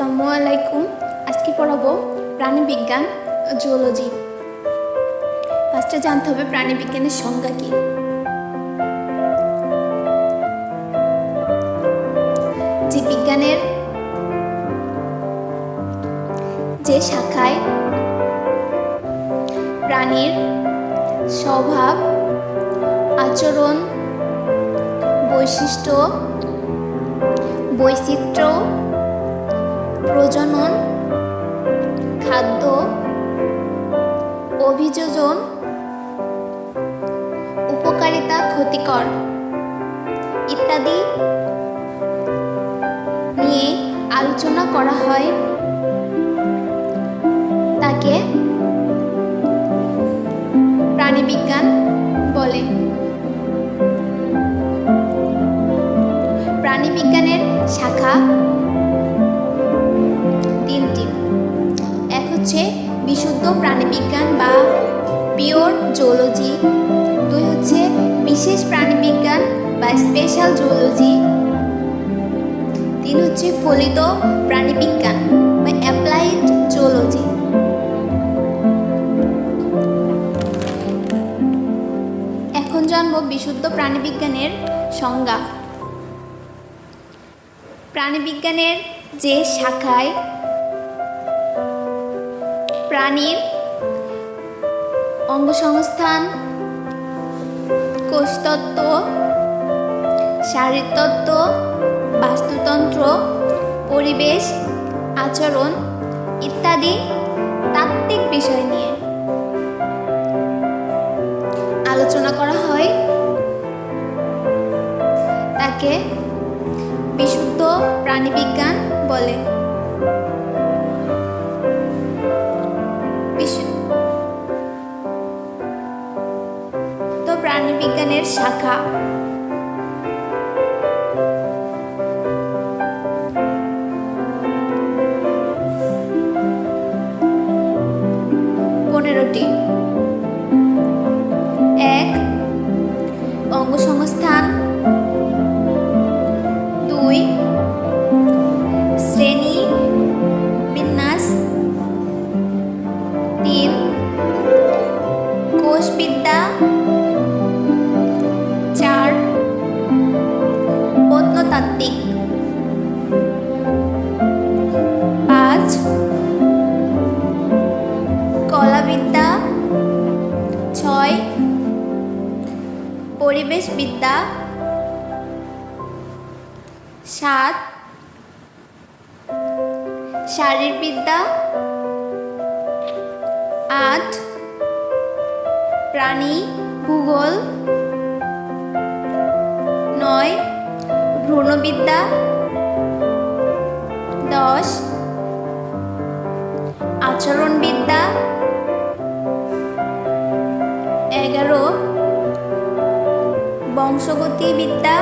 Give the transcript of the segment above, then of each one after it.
আসসালামু আলাইকুম। আজকে পড়াবো প্রাণীবিজ্ঞান জুওলজি। ফার্স্টে জানতে হবে প্রাণীবিজ্ঞানের সংজ্ঞা কি। জীববিজ্ঞানের যে শাখায় প্রাণীর স্বভাব, আচরণ, বৈশিষ্ট্য, বৈচিত্র্য প্রজনন, খাদ্য, অভিযোজন, উপকারিতা, ক্ষতিকর ইত্যাদি নিয়ে আলোচনা করা হয়। তাকে প্রাণীবিজ্ঞান বলে। প্রাণীবিজ্ঞানের শাখা পিওর জুওলজি দুই হচ্ছে বিশেষ প্রাণীবিজ্ঞান বা স্পেশাল জুওলজি তিন হচ্ছে ফলিত প্রাণীবিজ্ঞান বা অ্যাপ্লাইড জুওলজি এখন জানব বিশুদ্ধ প্রাণীবিজ্ঞানের সংজ্ঞা। প্রাণীবিজ্ঞানের যে শাখায় প্রাণীর অঙ্গসংস্থান, কোষতত্ত্ব, শারীরতত্ত্ব, বাস্তুতন্ত্র, পরিবেশ, আচরণ ইত্যাদি তাত্ত্বিক বিষয় নিয়ে আলোচনা করা হয়। তাকে বিশুদ্ধ প্রাণীবিজ্ঞান বলে। শাখা পরিবেশবিদ্যা সাত শারীরবিদ্যা আট প্রাণী ভূগোল নয় ভ্রূণবিদ্যা দশ আচরণবিদ্যা বংশগতিবিদ্যা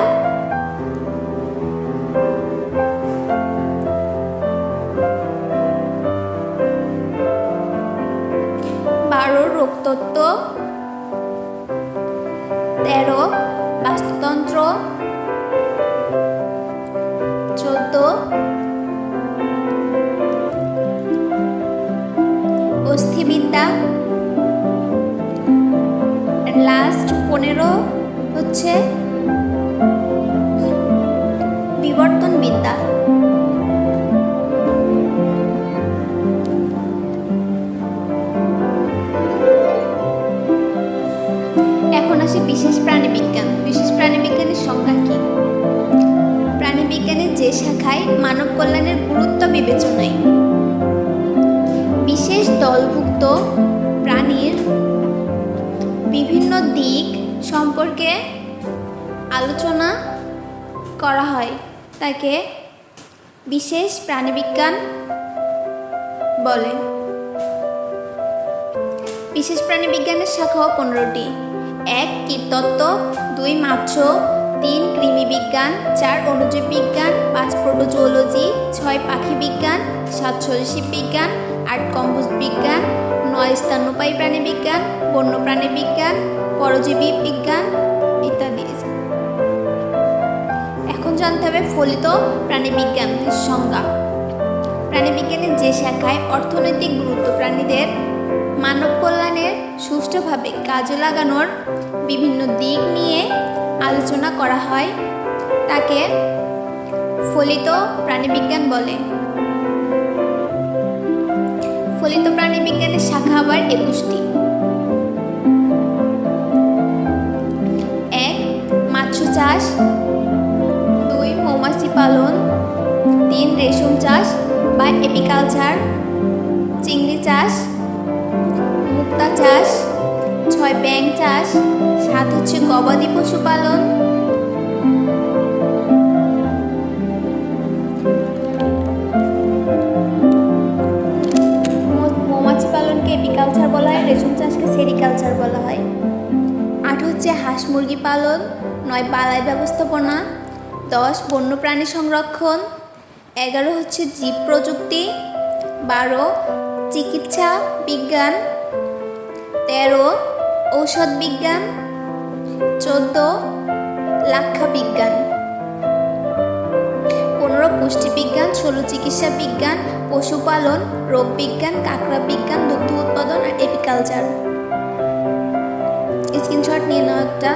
বারো রোগতত্ত্ব। তেরো বাস্তুতন্ত্র। চোদ্দ অস্থিবিদ্যা। লাস্ট পনেরো হচ্ছে বিদ্যা এখন আসি বিশেষ প্রাণীবিজ্ঞান। বিশেষ প্রাণীবিজ্ঞানের সংজ্ঞা কি? প্রাণীবিজ্ঞানের যে শাখায় মানব কল্যাণের গুরুত্ব বিবেচনায়। বিশেষ দলভুক্ত প্রাণীর বিভিন্ন দিক সম্পর্কে আলোচনা করা হয়। তাকে বিশেষ প্রাণীবিজ্ঞান বলে। বিশেষ প্রাণীবিজ্ঞানের শাখা পনেরোটি। এক, কীটতত্ত্ব, দুই মাছ তিন কৃমি বিজ্ঞান চার অণুজীব বিজ্ঞান পাঁচ, প্রোটোজুওলজি, ছয় পাখি বিজ্ঞান সাত সরীসৃপ বিজ্ঞান আট কম্পোস্ট বিজ্ঞান নয়, স্তন্যপায়ী প্রাণী বিজ্ঞান বন্যপ্রাণী বিজ্ঞান পরজীবী বিজ্ঞান জানতে হবে ফলিত প্রাণীবিজ্ঞানের সংজ্ঞা। প্রাণীবিজ্ঞানের যে শাখায় অর্থনৈতিক গুরুত্ব প্রাণীদের, মানব কল্যাণের সুষ্ঠুভাবে কাজে লাগানোর বিভিন্ন দিক নিয়ে আলোচনা করা হয়, তাকে ফলিত প্রাণীবিজ্ঞান বলে। ফলিত প্রাণীবিজ্ঞানের শাখা আবার একুশটি। এক চাষ। পালন, তিন রেশম চাষ বা এপিকালচার, চিংড়ি চাষ, মুক্তা চাষ, ছয় ব্যাং চাষ, সাত হচ্ছে গবাদি পশু পালন। মৌমাছি পালনকে এপিকালচার বলা হয়, রেশম চাষকে সেরিকালচার বলা হয়। আট হচ্ছে হাঁস মুরগি পালন, নয় বালাই ব্যবস্থাপনা দশ বন্যপ্রাণী সংরক্ষণ, এগারো হচ্ছে জীব প্রযুক্তি, বারো চিকিৎসা বিজ্ঞান, তেরো ঔষধ বিজ্ঞান, চোদ্দ লাক্ষা বিজ্ঞান। পনেরো পুষ্টি বিজ্ঞান, ষোলো চিকিৎসা বিজ্ঞান, পশুপালন, রোগ বিজ্ঞান, কাঁকড়া বিজ্ঞান, দুগ্ধ উৎপাদন আর এপিকালচার। স্ক্রিনশট নিয়ে নাও একটা।